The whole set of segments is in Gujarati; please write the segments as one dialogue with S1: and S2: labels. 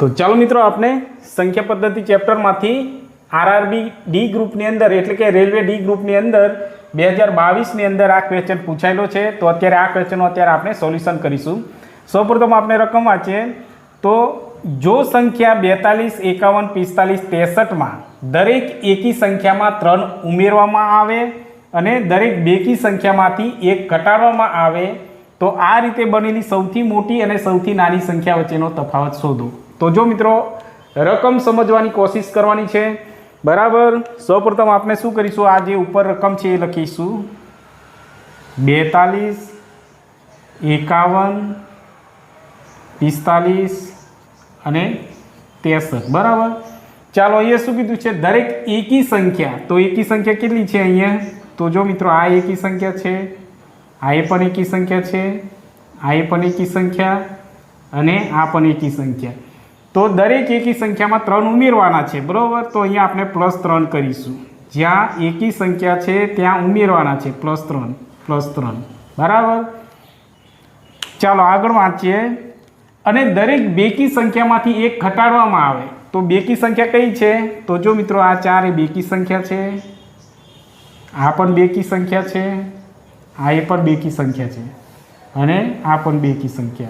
S1: તો ચાલો મિત્રો આપણે સંખ્યા પદ્ધતિ ચેપ્ટરમાંથી આરઆરબી ડી ગ્રુપની અંદર, એટલે કે રેલવે ડી ગ્રુપની અંદર બે હજાર બાવીસની અંદર આ ક્વેશ્ચન પૂછાયેલો છે. તો અત્યારે આ ક્વેશ્ચનનું અત્યારે આપણે સોલ્યુશન કરીશું. સૌપ્રથમ આપણે રકમ વાંચીએ. તો જો સંખ્યા બેતાલીસ, એકાવન, પિસ્તાલીસ, ત્રેસઠમાં દરેક એકી સંખ્યામાં ત્રણ ઉમેરવામાં આવે અને દરેક બેકી સંખ્યામાંથી એક ઘટાડવામાં આવે, તો આ રીતે બનેલી સૌથી મોટી અને સૌથી નાની સંખ્યા વચ્ચેનો તફાવત શોધો. તો જો મિત્રો, રકમ સમજવાની કોશિશ કરવાની છે. બરાબર? સૌપ્રથમ આપણે શું કરીશું? આ જે ઉપર રકમ છે એ લખીશું. બેતાલીસ, એકાવન, પિસ્તાલીસ અને ત્રેસઠ. બરાબર? ચાલો અહીંયા શું કીધું છે? દરેક એકી સંખ્યા. તો એકી સંખ્યા કેટલી છે અહીંયા? તો જો મિત્રો, આ એકી સંખ્યા છે, આ એ પણ એકી સંખ્યા છે, આ એ પણ એકી સંખ્યા અને આ પણ એકી સંખ્યા. તો દરેક એકી સંખ્યામાં ત્રણ ઉમેરવાના છે, બરાબર? તો અહીંયા આપણે પ્લસ ત્રણ કરીશું. જ્યાં એકી સંખ્યા છે, ત્યાં ઉમેરવાના છે પ્લસ ત્રણ પ્લસ ત્રણ. બરાબર? ચાલો આગળ વાંચીએ. અને દરેક બેકી સંખ્યામાંથી એક ઘટાડવામાં આવે. તો બેકી સંખ્યા કઈ છે? તો જો મિત્રો આ ચાર એ બેકી સંખ્યા છે. આ પણ બેકી સંખ્યા છે. આ એ પણ બેકી સંખ્યા છે. અને આ પણ બેકી સંખ્યા.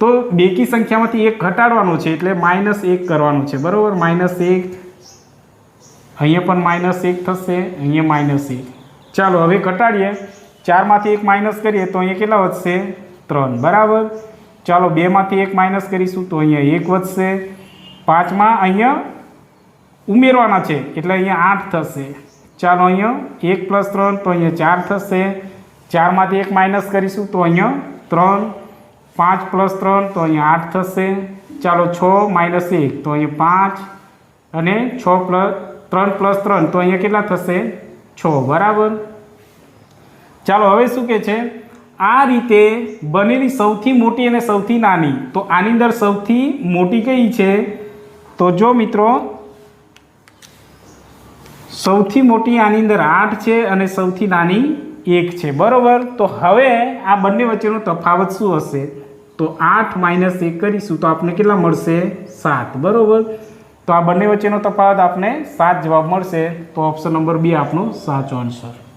S1: તો બેકી સંખ્યામાંથી એક ઘટાડવાનો છે એટલે માઇનસ એક કરવાનું છે. બરાબર? માઇનસ એક. અહીંયા પણ માઇનસ એક થશે, અહીંયા માઇનસ એક. ચાલો, હવે ઘટાડીએ. ચારમાંથી એક માઇનસ કરીએ તો અહીંયા કેટલા વધશે? ત્રણ. બરાબર? ચાલો, બેમાંથી એક માઇનસ કરીશું તો અહીંયા એક વધશે. પાંચમાં અહીંયા ઉમેરવાના છે એટલે અહીંયા આઠ થશે. ચાલો, અહીંયા એક પ્લસ ત્રણ તો અહીંયા ચાર થશે. ચારમાંથી એક માઇનસ કરીશું તો અહીંયા ત્રણ. પાંચ પ્લસ ત્રણ તો અહીંયા આઠ થશે. ચાલો છ માઇનસ એક તો અહીંયા પાંચ અને છ પ્લસ ત્રણ પ્લસ ત્રણ તો અહીંયા કેટલા થશે? છ. બરાબર? ચાલો હવે શું કે છે? આ રીતે બનેલી સૌથી મોટી અને સૌથી નાની તો આની અંદર સૌથી મોટી કઈ છે? તો જો મિત્રો, સૌથી મોટી આની અંદર આઠ છે અને સૌથી નાની એક છે. બરાબર? તો હવે આ બંને વચ્ચેનો તફાવત શું હશે? તો આઠ માઇનસ એક કરીશું તો આપને કેટલા મળશે? સાત. બરાબર? તો આ બંને વચ્ચેનો તફાવત આપને સાત જવાબ મળશે. તો ઓપ્શન નંબર બી આપણો સાચો આન્સર